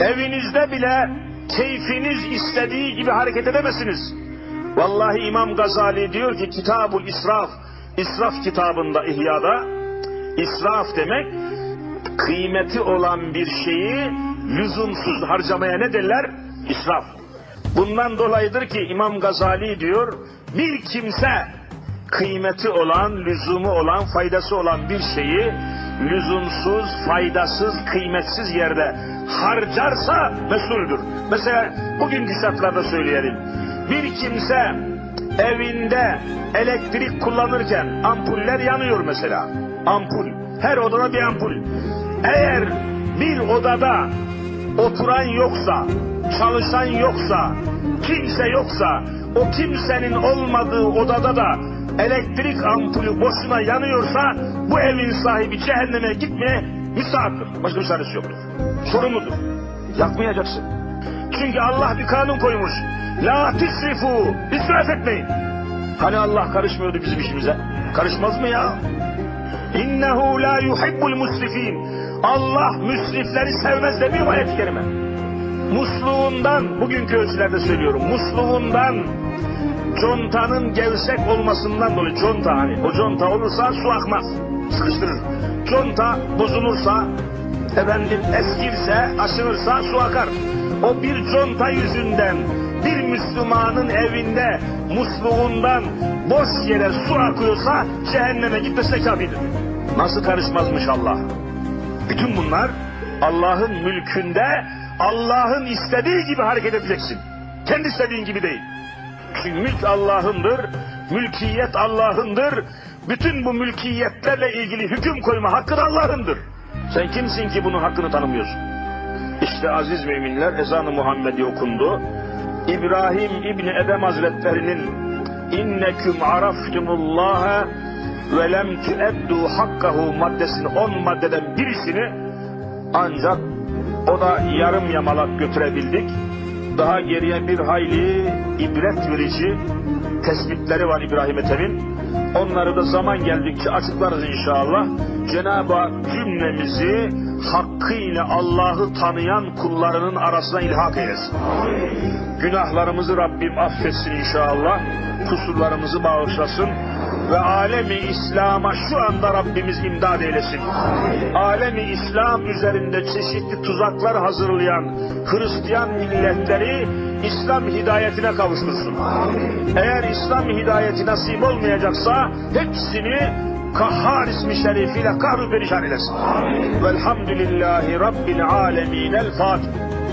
Evinizde bile keyfiniz istediği gibi hareket edemezsiniz. Vallahi İmam Gazali diyor ki Kitabul İsraf, İsraf kitabında İhya'da, İsraf demek kıymeti olan bir şeyi lüzumsuz harcamaya ne derler? İsraf. Bundan dolayıdır ki İmam Gazali diyor, bir kimse kıymeti olan, lüzumu olan, faydası olan bir şeyi lüzumsuz, faydasız, kıymetsiz yerde harcarsa mesuldür. Mesela bugünkü şartlarda söyleyelim. Bir kimse evinde elektrik kullanırken ampuller yanıyor mesela. Ampul. Her odada bir ampul. Eğer bir odada oturan yoksa, çalışan yoksa, kimse yoksa, o kimsenin olmadığı odada da elektrik ampulü boşuna yanıyorsa bu evin sahibi cehenneme gitmeye müsaittir. Başka bir çaresi yoktur. Sorumludur. Yakmayacaksın. Çünkü Allah bir kanun koymuş. La tisrifu. İsraf etmeyin. Hani Allah karışmıyordu bizim işimize? Karışmaz mı ya? İnnehu la yuhibbul musrifin. Allah müsrifleri sevmez demiyor mu ayet-i kerime? Musluğundan, bugünkü ölçülerde söylüyorum, musluğundan contanın gevşek olmasından dolayı conta hani o conta olursa su akmaz sıkıştırır conta bozulursa efendim eskirse aşınırsa su akar o bir conta yüzünden bir Müslümanın evinde musluğundan boş yere su akıyorsa cehenneme gitmesine kafidir. Nasıl karışmazmış Allah? Bütün bunlar Allah'ın mülkünde Allah'ın istediği gibi hareket edeceksin. Kendi istediğin gibi değil. Mülk Allah'ındır, mülkiyet Allah'ındır. Bütün bu mülkiyetlerle ilgili hüküm koyma hakkı da Allah'ındır. Sen kimsin ki bunun hakkını tanımıyorsun? İşte aziz müminler ezanı Muhammedi okundu. İbrahim İbni Edem Hazretlerinin inneküm araftumullaha ve lem tueddu hakkahu maddesini on maddeden birisini ancak o da yarım yamalak götürebildik. Daha geriye bir hayli ibret verici tespitleri var İbrahim Ethem'in. Onları da zaman geldikçe açıklarız inşallah. Cenab-ı Hak cümlemizi hakkıyla Allah'ı tanıyan kullarının arasına ilhak eylesin. Günahlarımızı Rabbim affetsin inşallah. Kusurlarımızı bağışlasın. Ve alemi İslam'a şu anda Rabbimiz imdad eylesin. Alemi İslam üzerinde çeşitli tuzaklar hazırlayan Hristiyan milletleri İslam hidayetine kavuştursun. Eğer İslam hidayeti nasip olmayacaksa hepsini Kahhar ismi şerifiyle kahru perişan eylesin. Velhamdülillahi Rabbil alemin. El Fatiha.